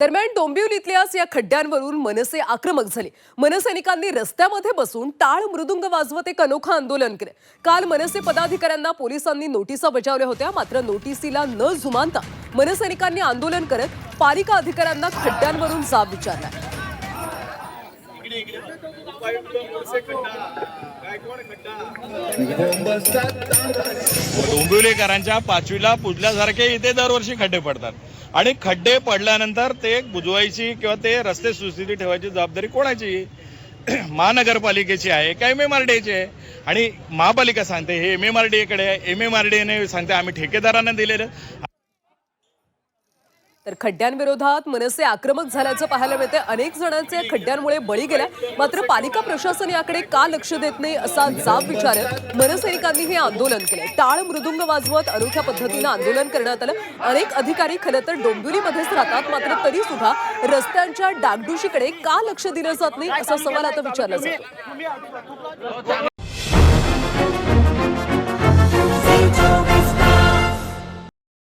दरम्यान डोंबिवलीतल्याच या खड्ड्यांवरून मनसे आक्रमक झाले. मनसैनिकांनी रस्त्यामध्ये बसून टाळ मृदुंग वाजवत एक अनोखं आंदोलन केलं. काल मनसे पदाधिकाऱ्यांना पोलिसांनी नोटिसा बजावल्या होत्या मात्र नोटिसीला न जुमानता मनसैनिकांनी आंदोलन करत पालिका अधिकाऱ्यांना खड्ड्यांवरून जाब विचारला. डोंबिवलीकरांच्या पाचवीला पुजल्यासारखे इथे दरवर्षी खड्डे पडतात. आणि खड्डे पडल्यानंतर ते बुजवायची किंवा ते रस्ते सुस्थिती ठेवायची जबाबदारी कोणाची? महानगरपालिकेची आहे का एम एम आर डी आहे? आणि महापालिका सांगते हे एम एम आर डी कडे एम एम आर डी सांगते आम्ही ठेकेदारांना दिलेलं. तर खड्ड्यांविरोधात मनसे आक्रमक झाल्याचं पाहायला मिळते अनेक जणांचे या खड्ड्यांमुळे बळी गेल्या. मात्र पालिका प्रशासन याकडे का लक्ष देत नाही असा जाब विचारत मनसैनिकांनी हे आंदोलन केलं टाळ मृदुंग वाजवत अनोख्या पद्धतीनं आंदोलन करण्यात आलं. अनेक अधिकारी खरं तर डोंबिवलीमध्येच राहतात. मात्र तरी सुद्धा रस्त्यांच्या डागडुशीकडे का लक्ष दिलं जात नाही असा सवाल आता विचारला जातो